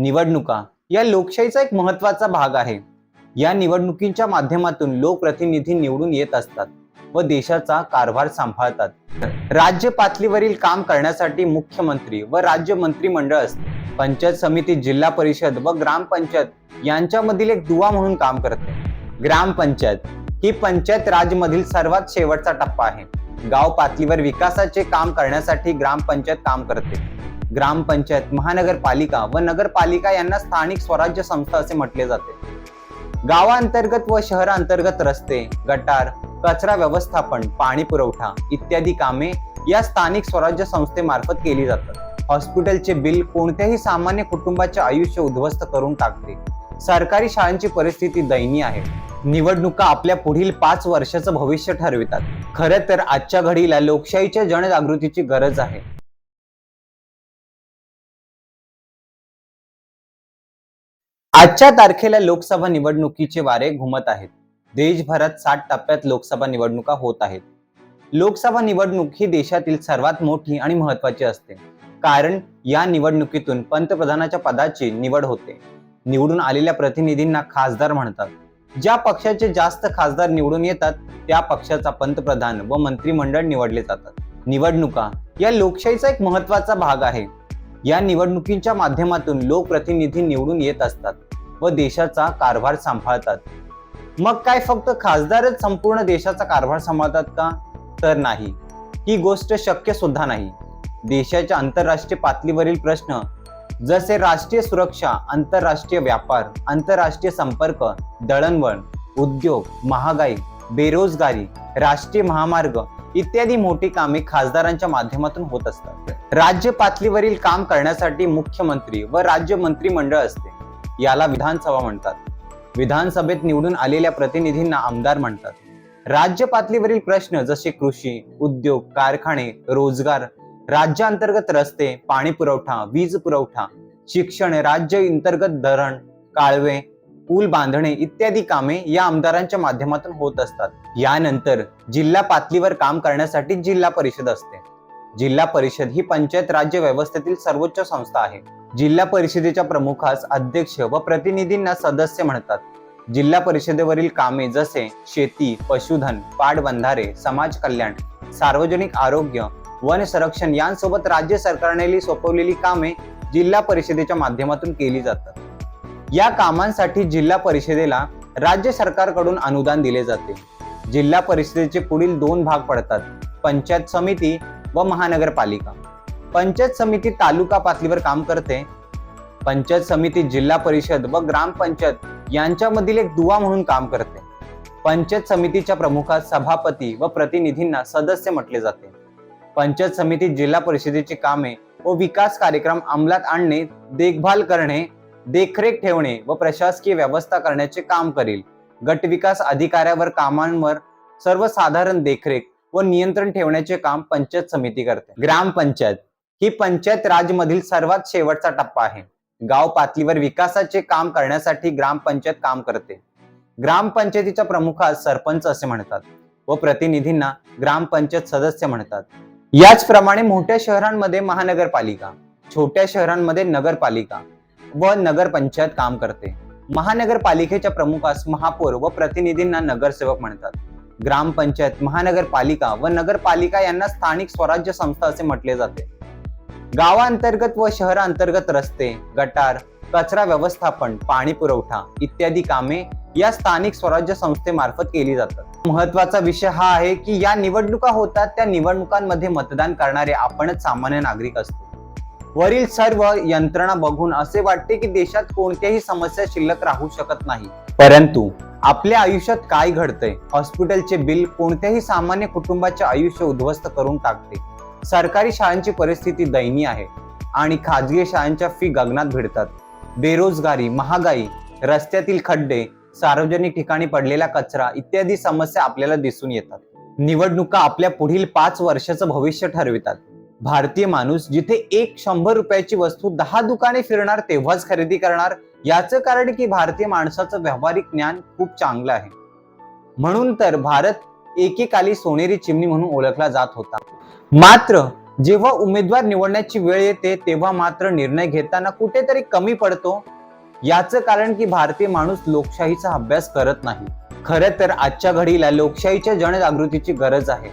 निवडणुका या लोकशाहीचा एक महत्त्वाचा भाग आहे. या निवडणुकींच्या माध्यमातून लोकप्रतिनिधी निवडून येत असतात व देशाचा कारभार सांभाळतात. राज्य पातळीवरील काम करण्यासाठी मुख्यमंत्री व राज्य मंत्रिमंडळ असते. पंचायत समिती जिल्हा परिषद व ग्रामपंचायत यांच्यामधील एक दुवा म्हणून काम करते. ग्रामपंचायत ही पंचायत राजमधील सर्वात शेवटचा टप्पा आहे. गाव पातळीवर विकासाचे काम करण्यासाठी ग्रामपंचायत काम करते. ग्रामपंचायत महानगरपालिका व नगरपालिका यांना स्थानिक स्वराज्य संस्था असे म्हटले जाते. गावांतर्गत व शहरांतर्गत रस्ते गटार कचरा व्यवस्थापन पाणी पुरवठा इत्यादी कामे या स्थानिक स्वराज्य संस्थेमार्फत केली जातात. हॉस्पिटलचे बिल कोणत्याही सामान्य कुटुंबाचे आयुष्य उद्ध्वस्त करून टाकते. सरकारी शाळांची परिस्थिती दयनीय आहे. निवडणुका आपल्या पुढील पाच वर्षाचं भविष्य ठरवितात. खरं तर आजच्या घडीला लोकशाहीच्या जनजागृतीची गरज आहे. आजच्या तारखेला लोकसभा निवडणुकीचे वारे घुमत आहेत. देशभरात सात टप्प्यात लोकसभा निवडणुका होत आहेत. लोकसभा निवडणूक ही देशातील सर्वात मोठी आणि महत्वाची असते. कारण या निवडणुकीतून पंतप्रधानाच्या पदाची निवड होते. निवडून आलेल्या प्रतिनिधींना खासदार म्हणतात. ज्या पक्षाचे जास्त खासदार निवडून येतात त्या पक्षाचा पंतप्रधान व मंत्रिमंडळ निवडले जातात. निवडणुका या लोकशाहीचा एक महत्त्वाचा भाग आहे. या निवडणुकींच्या माध्यमातून लोकप्रतिनिधी निवडून येत असतात. व देशाचा कारभार सांभाळतात. मग काय फक्त खासदारच संपूर्ण देशाचा कारभार सांभाळतात का? तर नाही. ही गोष्ट शक्य सुद्धा नाही. देशाच्या आंतरराष्ट्रीय पातळीवरील प्रश्न जसे राष्ट्रीय सुरक्षा आंतरराष्ट्रीय व्यापार आंतरराष्ट्रीय संपर्क दळणवळण उद्योग महागाई बेरोजगारी राष्ट्रीय महामार्ग इत्यादी मोठी कामे खासदारांच्या माध्यमातून होत असतात. राज्य पातळीवरील काम करण्यासाठी मुख्यमंत्री व राज्य मंत्रिमंडळ असते. याला विधानसभा म्हणतात. विधानसभेत निवडून आलेल्या प्रतिनिधींना आमदार म्हणतात. राज्य पातळीवरील प्रश्न जसे कृषी उद्योग कारखाने रोजगार राज्याअंतर्गत रस्ते पाणी पुरवठा वीज पुरवठा शिक्षण राज्य अंतर्गत धरण काळवे पूल बांधणे इत्यादी कामे या आमदारांच्या माध्यमातून होत असतात. यानंतर जिल्हा पातळीवर काम करण्यासाठी जिल्हा परिषद असते. जिल्हा परिषद ही पंचायत राज्य व्यवस्थेतील सर्वोच्च संस्था आहे. जिल्हा परिषदेच्या प्रमुखास अध्यक्ष व प्रतिनिधींना सदस्य म्हणतात. जिल्हा परिषदेवरील कामे जसे शेती पशुधन पाटबंधारे समाज कल्याण सार्वजनिक आरोग्य वन संरक्षण यांसोबत राज्य सरकारने सोपवलेली कामे जिल्हा परिषदेच्या माध्यमातून केली जातात. या कामांसाठी जिल्हा परिषदेला राज्य सरकारकडून अनुदान दिले जाते. जिल्हा परिषदेचे पुढील दोन भाग पडतात. पंचायत समिती व महानगरपालिका. पंचायत समिती तालुका पातळीवर काम करते. पंचायत समिती जिल्हा परिषद व ग्रामपंचायत यांच्यामधील एक दुवा म्हणून काम करते. पंचायत समितीच्या प्रमुखात सभापती व प्रतिनिधींना सदस्य म्हटले जाते. पंचायत समिती जिल्हा परिषदेची कामे व विकास कार्यक्रम अंमलात आणणे देखभाल करणे देखरेख ठेवणे व प्रशासकीय व्यवस्था करण्याचे काम करील. गट विकास अधिकाऱ्यावर कामांवर सर्वसाधारण देखरेख व नियंत्रण ठेवण्याचे काम पंचायत समिती करते. ग्रामपंचायत ही पंचायत राजमधील सर्वात शेवटचा टप्पा आहे. गाव पातळीवर विकासाचे काम करण्यासाठी ग्रामपंचायत काम करते. ग्रामपंचायतीच्या प्रमुखास सरपंच असे म्हणतात व प्रतिनिधींना ग्रामपंचायत सदस्य म्हणतात. याचप्रमाणे मोठ्या शहरांमध्ये महानगरपालिका छोट्या शहरांमध्ये नगरपालिका व नगरपंचायत काम करते. महानगरपालिकेच्या प्रमुखास महापौर व प्रतिनिधींना नगरसेवक म्हणतात. ग्रामपंचायत महानगरपालिका व नगरपालिका यांना स्थानिक स्वराज्य संस्था असे म्हटले जाते. गावांतर्गत व शहरांतर्गत रस्ते गटार कचरा व्यवस्थापन पाणी पुरवठा इत्यादी कामे या स्थानिक स्वराज्य संस्थेमार्फत केली जातात. महत्त्वाचा विषय हा आहे की या निवडणुका होतात त्या निवडणुकांमध्ये मतदान करणारे आपणच सामान्य नागरिक असतो. वरील सर्व यंत्रणा बघून असे वाटते की देशात कोणत्याही समस्या शिल्लक राहू शकत नाही. परंतु आपल्या आयुष्यात काय घडतंय? हॉस्पिटलचे बिल कोणत्याही सामान्य कुटुंबाचे आयुष्य उद्ध्वस्त करून टाकते. सरकारी शाळांची परिस्थिती दयनीय आहे आणि खाजगी शाळांच्या फी गगनात भिडतात. बेरोजगारी महागाई रस्त्यातील खड्डे सार्वजनिक ठिकाणी पडलेला कचरा इत्यादी समस्या आपल्याला दिसून येतात. निवडणुका आपल्या पुढील पाच वर्षाचं भविष्य ठरवितात. भारतीय माणूस जिथे एक शंभर रुपयाची वस्तू दहा दुकाने फिरणार तेव्हाच खरेदी करणार याचं कारण की भारतीय माणसाचं व्यावहारिक ज्ञान खूप चांगलं आहे. म्हणून तर भारत एकेकाली सोनेरी चिमणी म्हणून ओळखला जात होता. मात्र जेव्हा उमेदवार निवडण्याची वेळ येते तेव्हा मात्र निर्णय घेताना कुठेतरी कमी पडतो. याचं कारण की भारतीय माणूस लोकशाहीचा अभ्यास करत नाही. खरं तर आजच्या घडीला लोकशाहीच्या जनजागृतीची गरज आहे.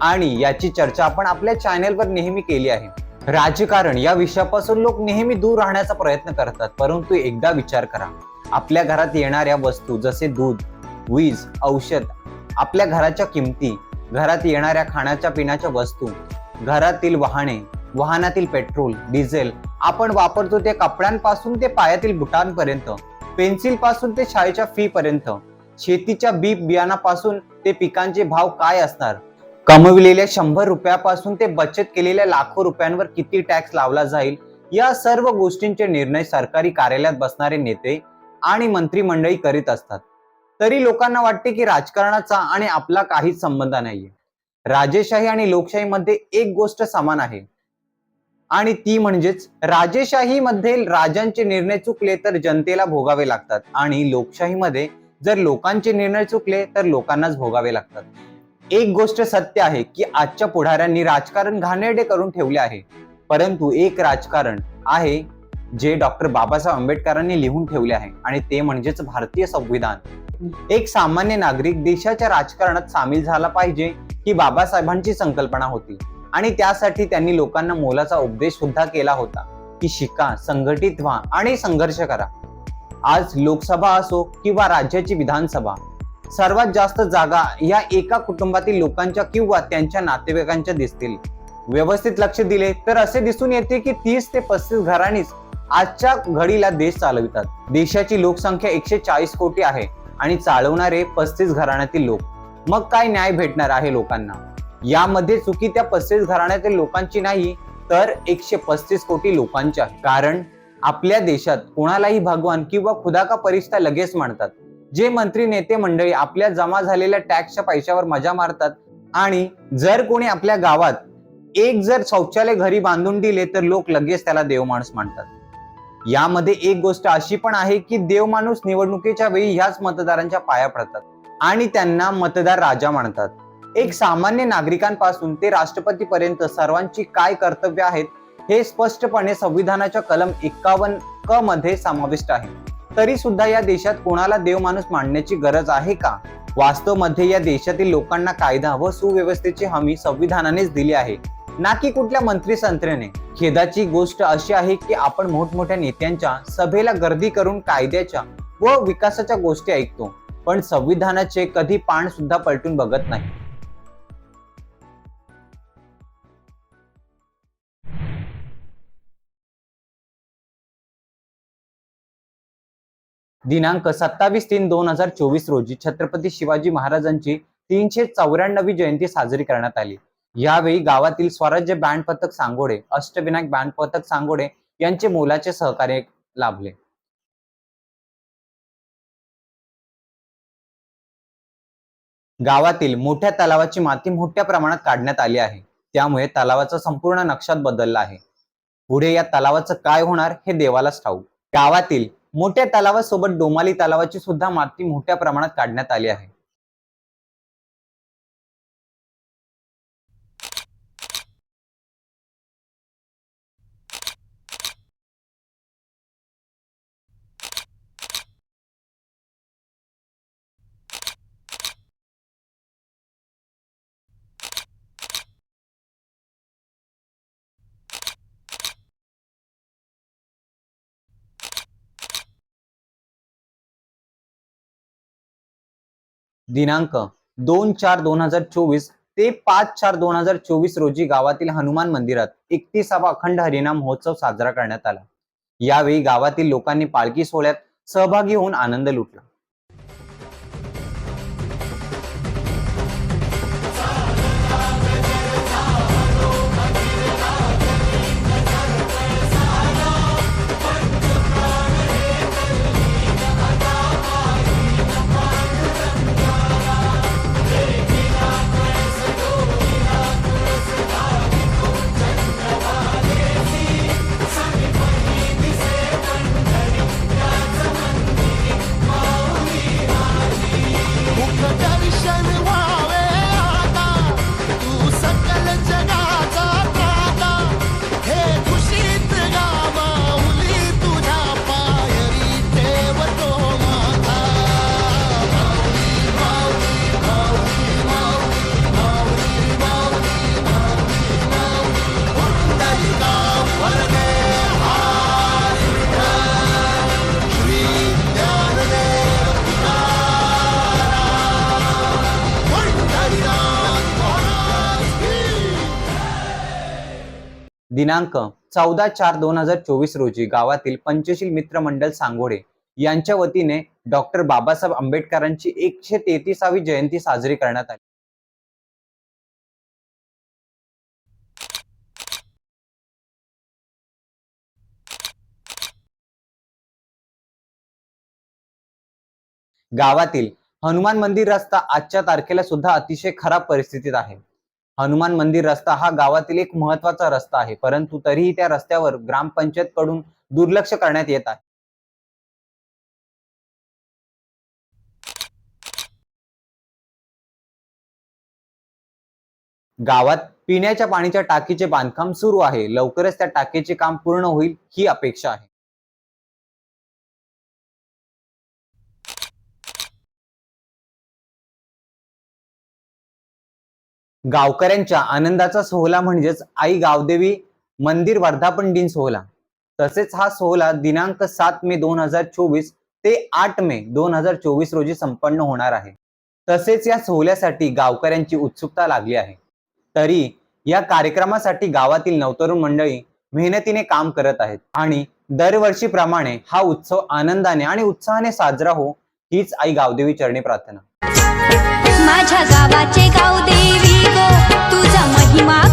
आणि याची चर्चा आपण आपल्या चॅनेलवर नेहमी केली आहे. राजकारण या विषयापासून लोक नेहमी दूर राहण्याचा प्रयत्न करतात परंतु एकदा विचार करा. आपल्या घरात येणाऱ्या वस्तू जसे दूध वीज औषध आपल्या घराच्या किमती घरात येणाऱ्या खाण्याच्या पिण्याच्या वस्तू घरातील वाहने वाहनातील पेट्रोल डिझेल आपण वापरतो ते कपड्यांपासून ते पायातील बुटांपर्यंत पेन्सिलपासून ते शाळेच्या फी पर्यंत शेतीच्या बी बियाणापासून ते पिकांचे भाव काय असणार? कमविलेल्या शंभर रुपयापासून ते बचत केलेल्या लाखो रुपयांवर किती टॅक्स लावला जाईल? या सर्व गोष्टींचे निर्णय सरकारी कार्यालयात बसणारे नेते आणि मंत्रिमंडळी करीत असतात. तरी लोकांना वाटते की राजकारणाचा आणि आपला काहीच संबंध नाहीये. राजेशाही आणि लोकशाहीमध्ये एक गोष्ट समान आहे. आणि ती म्हणजेच राजेशाहीमध्ये राजांचे निर्णय चुकले तर जनतेला भोगावे लागतात. आणि लोकशाहीमध्ये जर लोकांचे निर्णय चुकले तर लोकांनाच भोगावे लागतात. एक गोष्ट सत्य आहे की आजच्या पुढाऱ्यांनी राजकारण घाणेरडे करून ठेवले आहे. परंतु एक राजकारण आहे जे डॉक्टर बाबासाहेब आंबेडकरांनी लिहून ठेवले आहे. आणि ते म्हणजेच भारतीय संविधान. एक सामान्य नागरिक देशाच्या राजकारणात सामील झाला पाहिजे ही बाबासाहेबांची संकल्पना होती. आणि त्यासाठी त्यांनी लोकांना मोलाचा उपदेश सुद्धा केला होता की शिका संघटित व्हा आणि संघर्ष करा. आज लोकसभा असो किंवा राज्याची विधानसभा सर्वात जास्त जागा या एका कुटुंबातील लोकांच्या किंवा त्यांच्या नातेवाईकांच्या दिसतील. व्यवस्थित लक्ष दिले तर असे दिसून येते की तीस ते पस्तीस घरांनीच आजच्या घडीला देश चालवितात. देशाची लोकसंख्या एकशे चाळीस कोटी आहे. आणि चालवणारे पस्तीस घराण्यातील लोक. मग काय न्याय भेटणार आहे लोकांना? यामध्ये चुकी त्या पस्तीस घराण्यातील लोकांची नाही तर एकशे पस्तीस कोटी लोकांच्या कारण आपल्या देशात कोणालाही भगवान किंवा खुदा का परिस्था लगेच म्हणतात जे मंत्री नेते मंडळी आपल्या जमा झालेल्या टॅक्सच्या पैशावर मजा मारतात आणि जर कोणी आपल्या गावात एक जर शौचालय घरी बांधून दिले तर लोक लगेच त्याला देव माणूस मानतात. यामध्ये एक गोष्ट अशी पण आहे की देव माणूस निवडणुकीच्या वेळी ह्याच मतदारांच्या पाया पडतात आणि त्यांना मतदार राजा मानतात. एक सामान्य नागरिकांपासून ते राष्ट्रपतीपर्यंत सर्वांची काय कर्तव्य आहेत हे स्पष्टपणे संविधानाच्या कलम एक्कावन्न क मध्ये समाविष्ट आहे. तरी सुद्धा या देशात कोणाला देवमाणूस मांडण्याची गरज आहे का? वास्तवमध्ये या देशातील लोकांना कायदा व सुव्यवस्थेची हमी संविधानानेच दिली आहे. ना की कुठल्या मंत्री संत्र्याने. खेदाची गोष्ट अशी आहे की आपण मोठमोठ्या नेत्यांच्या सभेला गर्दी करून कायद्याच्या व विकासाच्या गोष्टी ऐकतो पण संविधानाचे कधी पान सुद्धा पलटून बघत नाही. दिनांक सत्तावीस तीन दोन हजार चोवीस रोजी छत्रपती शिवाजी महाराजांची तीनशे चौऱ्याण्णवी जयंती साजरी करण्यात आली. यावेळी गावातील स्वराज्य बँड पथक सांगोडे अष्टविनायक बँड पथक सांगोडे यांचे मोलाचे सहकार्य लाभले. गावातील मोठ्या तलावाची माती मोठ्या प्रमाणात काढण्यात आली आहे. त्यामुळे तलावाचा संपूर्ण नक्षात बदलला आहे. पुढे या तलावाचं काय होणार हे देवालाच ठाऊक. गावातील मोठ्या तलावासोबत डोमाली तलावाची सुद्धा माती मोठ्या प्रमाणात काढण्यात आली आहे. दिनांक दोन चार दोन हजार चोवीस ते पाच चार दोन हजार चोवीस रोजी गावातील हनुमान मंदिरात एकतीसावा अखंड हरिनाम महोत्सव साजरा करण्यात आला. यावेळी गावातील लोकांनी पालखी सोहळ्यात सहभागी होऊन आनंद लुटला. दिनांक चौदा चार दोन हजार चोवीस रोजी गावातील पंचशील मित्रमंडळ सांगोडे यांच्या वतीने डॉक्टर बाबासाहेब आंबेडकरांची एकशे तेहतीसावी जयंती साजरी करण्यात आली. गावातील हनुमान मंदिर रस्ता आजच्या तारखेला सुद्धा अतिशय खराब परिस्थितीत आहे. हनुमान मंदिर रस्ता हा गावातील एक महत्त्वाचा रस्ता आहे. परंतु तरीही त्या रस्त्यावर ग्रामपंचायत कडून दुर्लक्ष करण्यात येत आहे. गावात पिण्याच्या पाण्याच्या टाकीचे बांधकाम सुरू आहे. लवकरच त्या टाकीचे काम पूर्ण होईल ही अपेक्षा आहे. गावकऱ्यांच्या आनंदाचा सोहळा म्हणजेच आई गावदेवी मंदिर वर्धापन दिन सोहळा. तसेच हा सोहळा दिनांक सात मे दोन हजार चोवीस ते आठ मे दोन हजार चोवीस रोजी संपन्न होणार आहे. तसेच या सोहळ्यासाठी गावकऱ्यांची उत्सुकता लागली आहे. तरी या कार्यक्रमासाठी गावातील नवतरुण मंडळी मेहनतीने काम करत आहेत आणि दरवर्षीप्रमाणे हा उत्सव आनंदाने आणि उत्साहाने साजरा हो हीच आई गावदेवी चरणी प्रार्थना. माझ्या गावाचे गावदेवी देवी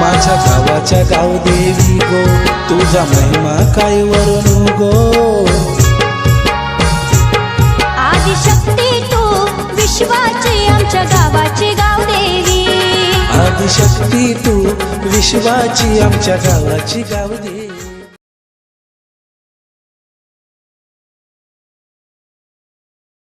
माझ्या गावाच्या गावदेवी गो तुझा महिमा काय वरून गो? आदिशक्ती तू विश्वाची आमच्या गावाची गाव देवी. आदिशक्ती तू विश्वाची आमच्या गावाची गावदेवी